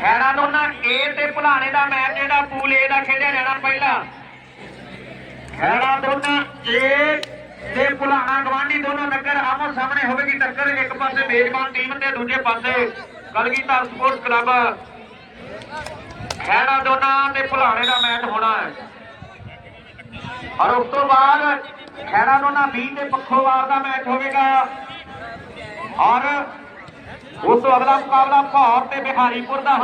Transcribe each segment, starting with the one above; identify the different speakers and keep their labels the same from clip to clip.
Speaker 1: ਖੈੜਾ ਦੋਨਾਂ ਏ ਤੇ ਭੁਲਾਣੇ ਦਾ ਮੈਚ, ਜਿਹੜਾ ਪੂਲ ਏ ਦਾ ਖੇਡਿਆ ਜਾਣਾ ਪਹਿਲਾਂ। ਖੈੜਾ ਦੋਨਾਂ ਏ ਤੇ ਭੁਲਾਣਾ ਗਵਾਂਢੀ ਦੋਨੋਂ ਨਗਰ ਆਮੋ ਸਾਹਮਣੇ ਹੋਵੇਗੀ ਟੱਕਰ। ਇੱਕ ਪਾਸੇ ਮੇਜ਼ਬਾਨ ਟੀਮ ਤੇ ਦੂਜੇ ਪਾਸੇ ਕਲਗੀਧਰ ਸਪੋਰਟਸ ਕਲੱਬ। ਖੈੜਾ ਦੋਨਾਂ ਤੇ ਭੁਲਾਣੇ ਦਾ ਮੈਚ ਹੋਣਾ ਹੈ। ਔਰ ਉਸ ਤੋਂ ਬਾਅਦ ਖੈੜਾ ਦੋਨਾਂ ਬੀ ਤੇ ਪੱਖੋਵਾਲ ਦਾ ਮੈਚ ਹੋਵੇਗਾ। ਔਰ ਉਸ ਤੋਂ ਅਗਲਾ ਮੁਕਾਬਲਾ ਭੌਰ ਤੇ ਬਿਹਾਰੀਪੁਰ ਦਾ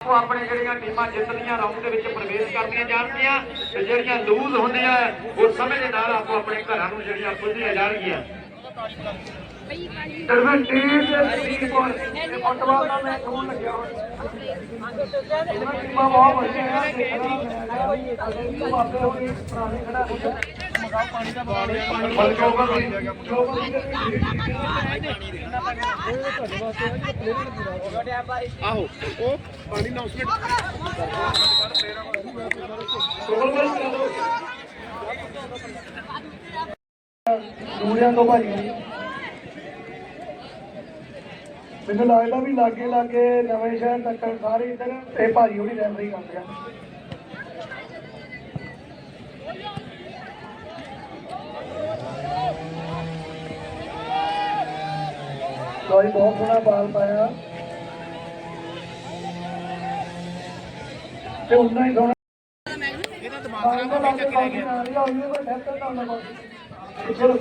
Speaker 1: ਉਹ ਆਪਣੇ ਜਿਹੜੀਆਂ ਟੀਮਾਂ ਜਿੱਤਦੀਆਂ ਰਾਉਂਡ ਦੇ ਵਿੱਚ ਪ੍ਰਵੇਸ਼ ਕਰਦੀਆਂ ਜਾਣਗੀਆਂ ਤੇ ਜਿਹੜੀਆਂ ਲੂਜ਼ ਹੁੰਦੀਆਂ ਉਹ ਸਮੇਂ ਦੇ ਨਾਲ ਆਪੋ ਆਪਣੇ ਘਰਾਂ ਨੂੰ ਜਿਹੜੀਆਂ ਪੁੱਜੀਆਂ ਜਾਣਗੀਆਂ। ਦਰਮਿਆਨ ਟੀਮ ਦੇ ਟੀਮ ਕੋਲ। ਫੁੱਟਬਾਲ ਦਾ ਮੈਚ ਹੋਣ ਲੱਗਿਆ ਇਹਨਾਂ ਟੀਮਾਂ ਬਹੁਤ ਵਧੀਆ ਹੈ ਪੁਰਾਣੇ ਖੜਾ
Speaker 2: ਆਹੋ ਉਹ ਪਾਣੀ ਅਨਾਉਂਸਮੈਂਟ
Speaker 3: ਦੂਰਿਆਂ ਤੋਂ ਭਾਜੀ ਮੈਨੂੰ ਲੱਗਦਾ ਵੀ ਲਾਗੇ ਲਾਗੇ ਨਵੇਂ ਸ਼ਹਿਰ ਤੱਕ ਸਾਰੇ ਇੱਧਰ ਤੇ ਭਾਜੀ ਉਹਦੀ ਰੈਫਰੀ ਕਰਦੇ ਆ। ਕੋਈ ਬਹੁਤ ਸੋਹਣਾ ਬਾਲ ਪਾਇਆ। ਤੇ ਉਨਾ ਹੀ ਸੋਹਣਾ
Speaker 2: ਇਹਦਾ ਦਿਮਾਗ ਖਰਾਬ ਹੋ ਗਿਆ ਚੱਕ ਰਹਿ ਗਿਆ
Speaker 3: ਚਲੋ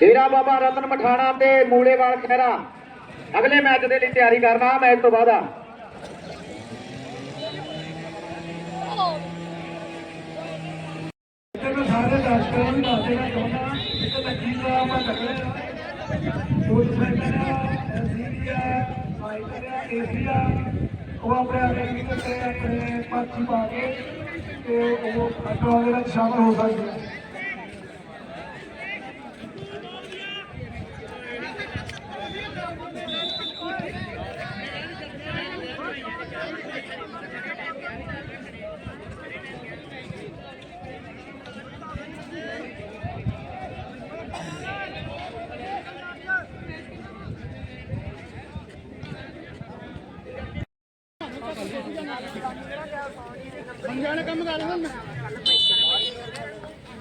Speaker 1: ਡੇਰਾ ਬਾਬਾ ਰਤਨ ਮਠਾਣਾ ਤੇ ਮੂਲੇਵਾਲ ਖਹਿਰਾ। ਅਗਲੇ ਮੈਚ ਦੇ ਲਈ ਤਿਆਰੀ ਕਰਨਾ, ਮੈਚ ਤੋਂ ਬਾਅਦ ਆ।
Speaker 3: ਮੈਂ ਸਾਰੇ ਦਰਸ਼ਕਾਂ ਨੂੰ ਦੱਸ ਦੇਣਾ ਚਾਹੁੰਦਾ ਇੱਕ ਲੱਗੀ ਦਾ ਆਪਾਂ ਤੱਕੜੇ ਉਹ ਸੈਂਟਰ ਸੀਰੀਆ ਮਾਈਟਰ ਏਸੀਆ ਉਹ ਆਪਣੇ ਆਪਣੇ ਕਿਤੇ ਆਪਣੇ ਪਰਚੀ ਪਾ ਕੇ ਤੇ ਉਹ ਅੱਗੋਂ ਦੇ ਸ਼ਾਮਲ ਹੋ ਸਕਦੇ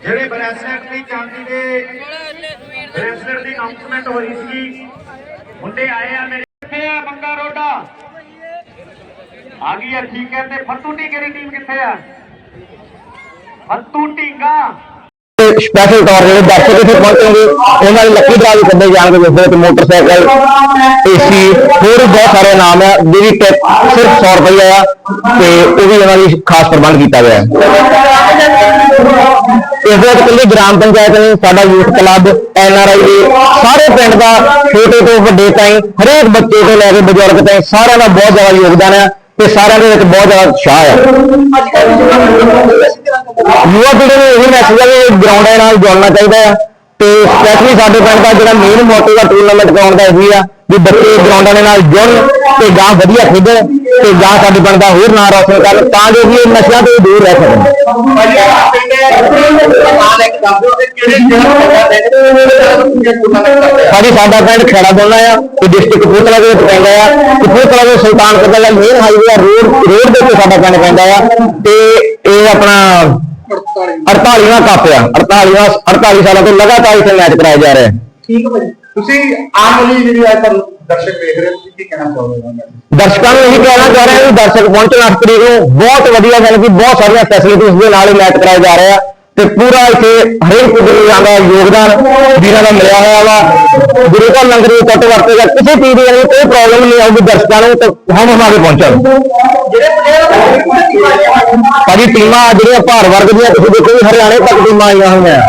Speaker 1: ਜਿਹੜੇ ਬ੍ਰੈਸਲੈਟ ਦੀ ਚਾਂਦੀ ਦੇ ਬ੍ਰੈਸਲੈਟ ਦੀ ਅਨਾਉਂਸਮੈਂਟ ਹੋ ਸੀ, ਮੁੰਡੇ ਆਏ ਆ ਮੇਰੇ ਕਿੱਥੇ ਆ, ਬੰਗਾ ਰੋਡਾ। ਆ ਗਈ ਆ, ਠੀਕ ਹੈ, ਤੇ ਫੱਤੂ ਢੀਂਗੇ ਦੀ ਟੀਮ ਕਿੱਥੇ ਆ? ਫੱਤੂ ਢੀਂਗਾ।
Speaker 4: ਸਪੈਸ਼ਲ ਤੌਰ ਜਿਹੜੇ ਦਰਸ਼ਕ ਇੱਥੇ ਪਹੁੰਚਣਗੇ ਉਹਨਾਂ ਦੇ ਲੱਕੀ ਡਰਾ ਵੀ ਕੱਢੇ ਜਾਣਗੇ ਜਿਸ ਵਿੱਚ ਮੋਟਰਸਾਈਕਲ, ਏਸੀ, ਹੋਰ ਬਹੁਤ ਸਾਰੇ ਨਾਮ ਹੈ ਜਿਹੜੀ ਟਿਪ ਸਿਰਫ 100 ਰੁਪਏ ਆ ਤੇ ਉਹ ਵੀ ਉਹਨਾਂ ਦੀ ਖਾਸ ਪ੍ਰਬੰਧ ਕੀਤਾ ਗਿਆ ਹੈ। ਇਸ ਦੇ ਵਿੱਚ ਇਕੱਲੀ ਗ੍ਰਾਮ ਪੰਚਾਇਤ ਨੇ ਸਾਡਾ ਯੂਥ ਕਲੱਬ ਐਨਆਰਆਈ ਦੇ ਸਾਰੇ ਪਿੰਡ ਦਾ ਛੋਟੇ ਤੋਂ ਵੱਡੇ ਤਾਈਂ, ਹਰੇਕ ਬੱਚੇ ਤੋਂ ਲੈ ਕੇ ਬਜ਼ੁਰਗ ਤਾਈਂ ਸਾਰਿਆਂ ਦਾ ਬਹੁਤ ਜ਼ਿਆਦਾ ਯੋਗਦਾਨ ਹੈ ਤੇ ਸਾਰਿਆਂ ਦੇ ਵਿੱਚ ਬਹੁਤ ਜ਼ਿਆਦਾ ਉਤਸ਼ਾਹ ਹੈ ਯੁਵਾ ਪੀੜ੍ਹੀ ਨੂੰ ਇਹ ਮੈਸੇਜ ਹੈ ਕਿ ਗਰਾਊਂਡਾਂ ਨਾਲ ਜੁੜਨਾ ਚਾਹੀਦਾ ਆ। ਤੇ ਸਪੈਸ਼ਲੀ ਸਾਡੇ ਪਿੰਡ ਦਾ ਜਿਹੜਾ ਮੇਨ ਮੋਟਿਵ ਆ ਟੂਰਨਾਮੈਂਟ ਕਰਾਉਣ ਦਾ ਇਹ ਆ ਵੀ ਬੱਚੇ ਗਰਾਊਂਡਾਂ ਦੇ ਨਾਲ ਜੁੜਨ ਤੇ ਗਾਂ ਵਧੀਆ ਖੇਡਣ ਤੇ ਗਾਂ ਸਾਡੇ ਪਿੰਡ ਦਾ ਹੋਰ ਨਾਂ ਰੌਸ਼ਨ ਕਰਨ ਤਾਂ ਜੋ ਵੀ ਇਹ ਨਸ਼ਿਆਂ ਤੋਂ ਦੂਰ ਰਹਿ ਸਕਣ। ਸਾਡੀ ਸਾਡਾ ਪਿੰਡ ਖੇੜਾ ਬੋਲਣਾ ਆ ਤੇ ਡਿਸਟ੍ਰਿਕਟ ਕਪੂਰਥਲਾ ਦੇ ਵਿੱਚ ਪੈਂਦਾ ਆ। ਕਪੂਰਥਲਾ ਦੇ ਸੁਲਤਾਨਪੁਰ ਦਾ ਮੇਨ ਹਾਈਵੇ ਆ ਰੋਡ ਰੋਡ ਦੇ ਉੱਤੇ ਸਾਡਾ ਪਿੰਡ ਪੈਂਦਾ ਆ। ਤੇ ਇਹ ਆਪਣਾ 48ਵਾਂ ਕੱਪ ਆ 48ਵਾਂ 48 ਸਾਲਾਂ ਤੋਂ ਲਗਾਤਾਰ ਇੱਥੇ ਮੈਚ ਕਰਾਇਆ ਜਾ ਰਿਹਾ ਹੈ
Speaker 3: ਠੀਕ ਹੈ ਭਾਜੀ ਤੁਸੀਂ ਆਮ ਵਾਲੀ ਜਿਹੜੀ ਅੱਜ ਤੁਹਾਨੂੰ ਦਰਸ਼ਕ ਦੇਖ ਰਹੇ ਹੋ ਤੁਸੀਂ ਕੀ ਕਹਿਣਾ ਚਾਹੋਗੇ ਉਹਨਾਂ ਨੂੰ
Speaker 4: ਦਰਸ਼ਕਾਂ ਨੂੰ ਇਹੀ ਕਹਿਣਾ ਚਾਹ ਰਿਹਾ ਵੀ ਦਰਸ਼ਕ ਪਹੁੰਚਣ 8 ਤਰੀਕ ਨੂੰ ਬਹੁਤ ਵਧੀਆ ਗੱਲ ਕਿ ਬਹੁਤ ਸਾਰੀਆਂ ਫੈਸਿਲਿਟੀਆਂ ਦੇ ਨਾਲ ਇਹ ਮੈਚ ਕਰਾਇਆ ਜਾ ਰਿਹਾ ਤੇ ਪੂਰਾ ਇੱਥੇ ਹਰੇਕ ਕੁੜੀਆਂ ਦਾ ਯੋਗਦਾਨ ਵੀਰਾਂ ਦਾ ਮਿਲਿਆ ਹੋਇਆ ਵਾ। ਗੁਰੂ ਘਰ ਲੰਗਰ ਦੀ ਕੱਟ ਵਰਤੇਗਾ ਕਿਸੇ ਚੀਜ਼ ਦੀ ਕੋਈ ਪ੍ਰੋਬਲਮ ਨਹੀਂ ਆਊਗੀ ਦਰਸ਼ਕਾਂ ਨੂੰ ਤੇ ਹਮ ਹਮ ਆਗੇ ਪਹੁੰਚਣ। ਭਾਜੀ ਟੀਮਾਂ ਜਿਹੜੀਆਂ ਭਾਰ ਵਰਗ ਦੀਆਂ ਤੁਸੀਂ ਦੇਖੋ ਵੀ ਹਰਿਆਣੇ ਤੱਕ ਟੀਮਾਂ ਆਈਆਂ ਹੋਈਆਂ।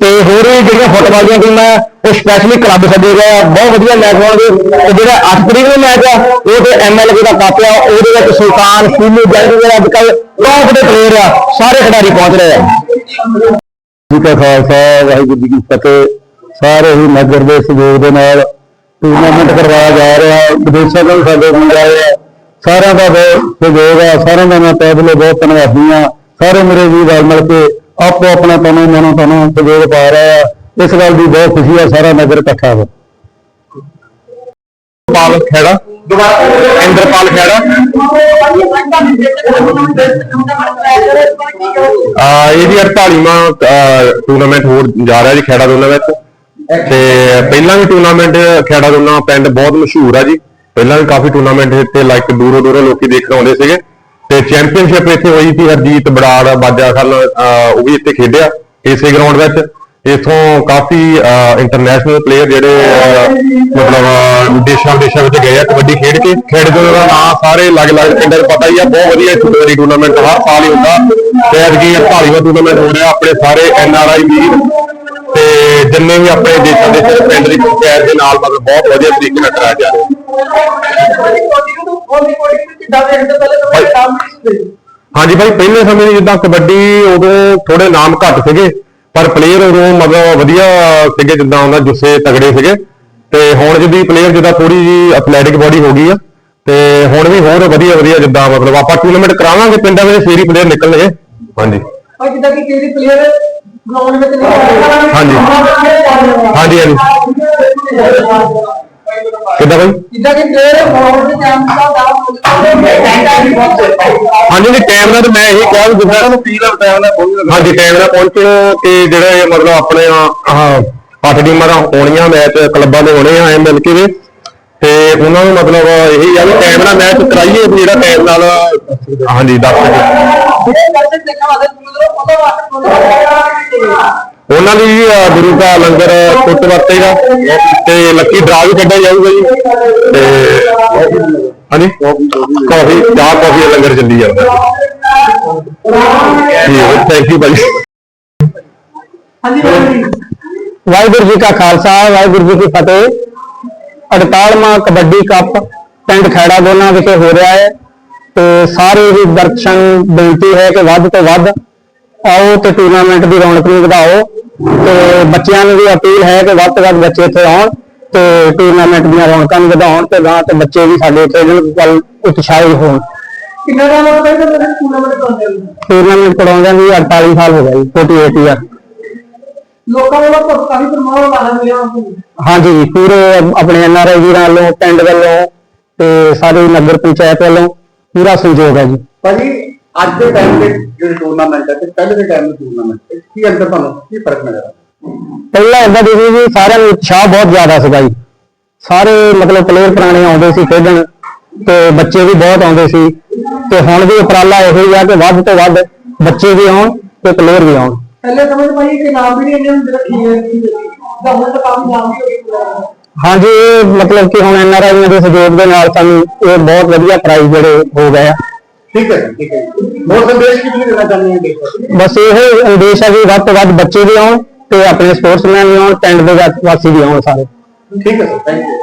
Speaker 4: ਤੇ ਹੋਰ ਵੀ ਜਿਹੜੀਆਂ ਫੁੱਟਬਾਲ ਦੀਆਂ ਟੀਮਾਂ ਆ, ਉਹ ਸਪੈਸ਼ਲੀ ਕਲੱਬ ਸੱਦੇ ਗਏ ਆ। ਬਹੁਤ ਵਧੀਆ ਮੈਚ ਹੋਣਗੇ। ਤੇ ਜਿਹੜਾ 8 ਤਰੀਕ ਨੂੰ ਮੈਚ ਆ ਉਹ ਤੇ ਐਮਐਲਏ ਦਾ ਕੱਪ ਆ। ਉਹਦੇ ਵਿੱਚ ਸੁਲਤਾਨ ਸੂਲੂ ਜੰਗ ਜਿਹੜੇ ਅੱਜ ਕੱਲ ਟੌਪ ਦੇ ਪਲੇਅਰ ਆ। ਸਾਰੇ ਖਿਡਾਰੀ ਪਹੁੰਚ ਰਹੇ ਆ। ਜੀ ਕਾ ਖਾਲਸਾ, ਵਾਹਿਗੁਰੂ ਜੀ ਕੀ ਫਤਿਹ। ਸਾਰੇ ਹੀ ਨਗਰ ਦੇ ਸਹਿਯੋਗ ਦੇ ਨਾਲ ਟੂਰਨਾਮੈਂਟ ਕਰਵਾਇਆ ਜਾ ਰਿਹਾ। ਵਿਦੇਸ਼ਾਂ ਤੋਂ ਸਾਡੇ ਮੁੰਡੇ ਆਏ ਆ। ਸਾਰਿਆਂ ਦਾ ਬਹੁਤ ਸਹਿਯੋਗ ਆ। ਸਾਰਿਆਂ ਦਾ ਮੈਂ ਤਹਿ ਦਿਲੋਂ ਬਹੁਤ ਧੰਨਵਾਦੀ ਆ ਸਾਰੇ ਮੇਰੇ ਵੀ ਰਲ ਮਿਲ ਕੇ ਆਪੋ ਆਪਣਾ ਤਨੋਂ ਮਨੋਂ ਤਨੋਂ ਸਹਿਯੋਗ ਪਾ ਰਿਹਾ ਆ।
Speaker 5: ਇਸ ਗੱਲ ਦੀ ਬਹੁਤ ਖੁਸ਼ੀ ਆ। ਸਾਰਾ ਨਗਰ ਇਕੱਠਾ ਹੋ। ਪਾਲ ਖੇੜਾ। ਇੰਦਰਪਾਲ ਖੇੜਾ। ਆ ਇਹਦੀ 48ਵਾਂ ਟੂਰਨਾਮੈਂਟ ਹੋਰ ਜਾ ਰਿਹਾ ਜੀ ਖੇੜਾ ਦੋਨਾਂ ਤੇ ਪਹਿਲਾਂ ਵੀ ਟੂਰਨਾਮੈਂਟ ਖੇੜਾ ਦੋਨਾ ਪਿੰਡ ਬਹੁਤ ਮਸ਼ਹੂਰ ਆ ਜੀ। ਪਹਿਲਾਂ ਵੀ ਕਾਫੀ ਟੂਰਨਾਮੈਂਟ ਇੱਥੇ ਲਾਈਕ ਦੂਰੋਂ ਦੂਰੋਂ ਲੋਕੀ ਦੇਖਣ ਆਉਂਦੇ ਸੀਗੇ। ਤੇ ਚੈਂਪੀਅਨਸ਼ਿਪ ਇੱਥੇ ਹੋਈ ਸੀ, ਹਰਜੀਤ ਬੜਾੜ ਬਾਜਾ ਖਾਨ ਉਹ ਵੀ ਇੱਥੇ ਖੇਡਿਆ, ਇਸੇ ਗਰਾਊਂਡ ਵਿੱਚ। ਇਥੋਂ ਕਾਫੀ ਇੰਟਰਨੈਸ਼ਨਲ ਪਲੇਅਰ ਜਿਹੜੇ ਅਹ, ਮਤਲਬ ਦੇਸ਼ਾਂ ਵਿਦੇਸ਼ਾਂ ਵਿੱਚ ਗਏ ਆ ਕਬੱਡੀ ਖੇਡ ਕੇ ਖੇਡਦੇ ਦਾ ਨਾਂ ਸਾਰੇ ਅਲੱਗ-ਅਲੱਗ ਪਿੰਡਾਂ ਨੂੰ ਪਤਾ ਹੀ ਆ ਬਹੁਤ ਵਧੀਆ ਕਬੱਡੀ ਟੂਰਨਾਮੈਂਟ ਹਰ ਸਾਲ ਹੀ ਹੁੰਦਾ। ਤੇ ਐਤਕੀ 48ਵਾਂ ਟੂਰਨਾਮੈਂਟ ਹੋ ਰਿਹਾ ਆਪਣੇ ਸਾਰੇ ਐਨ ਆਰ ਆਈ ਵੀਰ ਤੇ ਜਿੰਨੇ ਵੀ ਆਪਣੇ ਦੇਸ਼ਾਂ ਦੇ ਪਿੰਡ ਦੀ ਪੰਚਾਇਤ ਦੇ ਨਾਲ ਮਤਲਬ ਬਹੁਤ ਵਧੀਆ ਤਰੀਕੇ ਨਾਲ ਕਰਾਇਆ ਜਾ ਰਿਹਾ। ਹਾਂਜੀ ਭਾਈ ਪਹਿਲੇ ਸਮੇਂ ਦੀ ਜਿੱਦਾਂ ਕਬੱਡੀ ਉਦੋਂ ਥੋੜੇ ਨਾਮ ਘੱਟ ਸੀਗੇ। ਪਰ ਪਲੇਅਰ ਉਦੋਂ ਮਤਲਬ ਵਧੀਆ ਸੀਗੇ ਜਿੱਦਾਂ ਉਹਨਾਂ ਜੁੱਸੇ ਤਗੜੇ ਸੀਗੇ ਤੇ ਹੁਣ ਜਿੱਦੀ ਪਲੇਅਰ ਜਿੱਦਾਂ ਥੋੜੀ ਜੀ ਐਥਲੈਟਿਕ ਬੋਡੀ ਹੋ ਗਈ ਆ ਤੇ ਹੁਣ ਵੀ ਹੋਰ ਵਧੀਆ ਵਧੀਆ ਜਿੱਦਾਂ ਮਤਲਬ ਆਪਾਂ ਟੂਰਨਾਮੈਂਟ ਕਰਾਵਾਂਗੇ ਪਿੰਡਾਂ ਵਿੱਚ ਫੇਰ ਪਲੇਅਰ ਨਿਕਲਣਗੇ ਹਾਂਜੀ
Speaker 2: ਭਾਈ ਜਿੱਦਾਂ ਕਿ ਕਿਹੜੀ ਪਲੇਅਰ ਗਰਾਊਂਡ ਵਿੱਚ ਨਹੀਂ ਆਉਂਦਾ
Speaker 5: ਹਾਂਜੀ। ਹਾਂਜੀ, ਹਾਂਜੀ। ਕਿੱਦਾਂ ਭਾਈ
Speaker 2: ਜਿੱਦਾਂ ਕਿ ਪਲੇਅਰ ਗਰਾਊਂਡ ਵਿੱਚ ਆਉਂਦਾ
Speaker 5: ਹਾਂਜੀ ਜੀ ਟਾਈਮ ਨਾਲ ਤਾਂ ਮੈਂ ਇਹੀ ਕਿਹਾ ਵੀ ਜਿੱਦਾਂ ਨੂੰ ਫੀਲ ਆਫ ਟਾਈਮ ਨਾਲ ਪਹੁੰਚਣਾ ਹਾਂਜੀ ਟਾਈਮ ਨਾਲ ਪਹੁੰਚੋ ਤੇ ਜਿਹੜਾ ਇਹ ਮਤਲਬ ਆਪਣੇ ਆਹ ਅੱਠ ਟੀਮਾਂ ਦਾ ਹੋਣੀਆਂ ਮੈਚ ਕਲੱਬਾਂ ਦੇ ਹੋਣੇ ਆ ਐ ਮਿਲ ਕੇ ਦੇ ਤੇ ਉਹਨਾਂ ਨੂੰ ਮਤਲਬ ਇਹੀ ਆ ਵੀ ਟਾਈਮ ਨਾਲ ਮੈਚ ਕਰਾਈਏ ਵੀ ਜਿਹੜਾ ਟਾਈਮ ਨਾਲ ਹਾਂਜੀ ਦੱਸ ਸਕੇ
Speaker 2: ਜਿਹੜੇ ਦਰਸ਼ਕ ਦੇਖਣ ਵਾਲੇ ਮਤਲਬ ਉਹਦਾ ਵਾਸਤੇ
Speaker 5: ਉਹਨਾਂ ਲਈ ਵੀ, ਅਹ, ਗੁਰੂ ਦਾ ਲੰਗਰ ਕੁੱਟ ਵਰਤੇਗਾ ਤੇ ਲੱਕੀ ਡਰਾ ਵੀ ਕੱਢਿਆ ਜਾਊਗਾ ਜੀ। ਤੇ ਹਾਂਜੀ ਕਾਫੀ ਚਾਹ ਕਾਫੀ ਦਾ ਲੰਗਰ ਚੱਲੀ ਜਾਂਦਾ। ਜੀ ਥੈਂਕ ਯੂ ਭਾਈ
Speaker 2: ਹਾਂਜੀ ਭਾਈ
Speaker 5: ਵਾਹਿਗੁਰੂ ਜੀ ਕਾ ਖਾਲਸਾ ਵਾਹਿਗੁਰੂ ਜੀ ਕੀ ਫਤਿਹ। 48ਵਾਂ ਕਬੱਡੀ ਕੱਪ ਪਿੰਡ ਖੈੜਾ ਦੋਨਾ ਵਿਖੇ ਹੋ ਰਿਹਾ ਹੈ। ਤੇ ਸਾਰੇ ਹੀ ਦਰਸ਼ਨ ਬੇਨਤੀ ਹੈ ਕਿ ਵੱਧ ਤੋਂ ਵੱਧ ਆਓ ਤੇ ਟੂਰਨਾਮੈਂਟ ਦੀ ਰੌਣਕ ਨੂੰ ਵਧਾਓ। ਤੇ ਬੱਚਿਆਂ ਨੂੰ ਵੀ ਅਪੀਲ ਹੈ ਕਿ ਵੱਧ ਤੋਂ ਵੱਧ ਬੱਚੇ ਇੱਥੇ ਆਉਣ ਤੇ ਟੂਰਨਾਮੈਂਟ ਦੀਆਂ ਰੌਣਕਾਂ ਨੂੰ ਵਧਾਉਣ ਤੇ ਗਾਂ ਤੇ ਬੱਚੇ ਵੀ ਸਾਡੇ ਖੇਡਣ ਵੱਲ ਉਤਸ਼ਾਹਿਤ ਹੋਣ।
Speaker 2: ਕਿੰਨਾ ਟਾਈਮ ਹੋ ਗਿਆ ਤੁਹਾਨੂੰ ਟੂਰਨਾਮੈਂਟ ਕਰਾਉਂਦੇ ਨੂੰ?
Speaker 5: ਟੂਰਨਾਮੈਂਟ ਕਰਾਉਂਦਿਆਂ ਵੀ 48 ਸਾਲ ਹੋ ਗਏ ਜੀ 48 ਇਅਰ
Speaker 2: ਲੋਕਾਂ ਵੱਲੋਂ ਬਹੁਤ ਕਾਫੀ ਪ੍ਰਮਾਣ ਲਾਣਾ ਮਿਲਿਆ ਉਹਨਾਂ ਨੂੰ
Speaker 5: ਹਾਂਜੀ ਪੂਰੇ ਆਪਣੇ ਐਨਆਰਆਈ ਵੀਰਾਂ ਵੱਲੋਂ ਪਿੰਡ ਵੱਲੋਂ ਤੇ ਸਾਰੇ ਨਗਰ ਪੰਚਾਇਤ ਵੱਲੋਂ ਪੂਰਾ ਸਹਿਯੋਗ ਹੈ ਜੀ।
Speaker 6: ਭਾਜੀ ਅੱਜ ਦੇ ਟਾਈਮ ਦੇ ਜਿਹੜੇ ਟੂਰਨਾਮੈਂਟ ਹੈ ਤੇ ਪਹਿਲੇ ਦੇ ਟਾਈਮ ਦੇ ਟੂਰਨਾਮੈਂਟ ਕੀ ਅੰਦਰ ਤੁਹਾਨੂੰ ਕੀ ਫ਼ਰਕ ਨਜ਼ਰ ਆਇਆ
Speaker 5: ਪਹਿਲਾਂ ਇਦਾਂ ਦੀ ਸੀ ਜੀ ਸਾਰਿਆਂ ਨੂੰ ਉਤਸ਼ਾਹ ਬਹੁਤ ਜ਼ਿਆਦਾ ਸੀਗਾ ਜੀ ਸਾਰੇ ਮਤਲਬ ਪਲੇਅਰ ਪੁਰਾਣੇ ਆਉਂਦੇ ਸੀ ਖੇਡਣ ਤੇ ਬੱਚੇ ਵੀ ਬਹੁਤ ਆਉਂਦੇ ਸੀ। ਤੇ ਹੁਣ ਵੀ ਉਪਰਾਲਾ ਇਹੋ ਹੀ ਆ ਕਿ ਵੱਧ ਤੋਂ ਵੱਧ ਬੱਚੇ ਵੀ ਆਉਣ ਤੇ ਪਲੇਅਰ ਵੀ ਆਉਣ।
Speaker 2: ਪਹਿਲੇ ਸਮਝ ਭਾਈ ਕਿ ਨਾਮ ਵੀ ਨਹੀਂ ਇੰਨੇ ਹੁੰਦੇ ਰੱਖੀ ਹੋਏ ਦਾ ਹੁਣ ਤਾਂ ਕਾਫੀ ਨਾਮ ਵੀ ਹੋ ਗਏ
Speaker 5: ਹਾਂਜੀ ਮਤਲਬ ਕਿ ਹੁਣ ਐਨਆਰਆਈਆਂ ਦੇ ਸਹਿਯੋਗ ਦੇ ਨਾਲ ਸਾਨੂੰ ਇਹ ਬਹੁਤ ਵਧੀਆ ਪ੍ਰਾਈਜ਼ ਜਿਹੜੇ ਹੋ ਗਏ ਆ।
Speaker 6: ਠੀਕ ਹੈ ਜੀ, ਠੀਕ ਹੈ ਜੀ। ਹੋਰ ਸੰਦੇਸ਼ ਕੀ ਦੇਣਾ ਚਾਹੁੰਦੇ ਹੋ ਦੇਸ਼ ਵਾਸੀਆਂ
Speaker 5: ਬਸ ਇਹ ਉਦੇਸ਼ ਹੈ ਕਿ ਵੱਧ ਤੋਂ ਵੱਧ ਬੱਚੇ ਵੀ ਆਉਣ ਤੇ ਆਪਣੇ ਸਪੋਰਟਸਮੈਨ ਵੀ ਆਉਣ ਪਿੰਡ ਦੇ ਵਾਸੀ ਵੀ ਆਉਣ ਸਾਰੇ?
Speaker 6: ਠੀਕ ਹੈ ਸਰ ਥੈਂਕ ਯੂ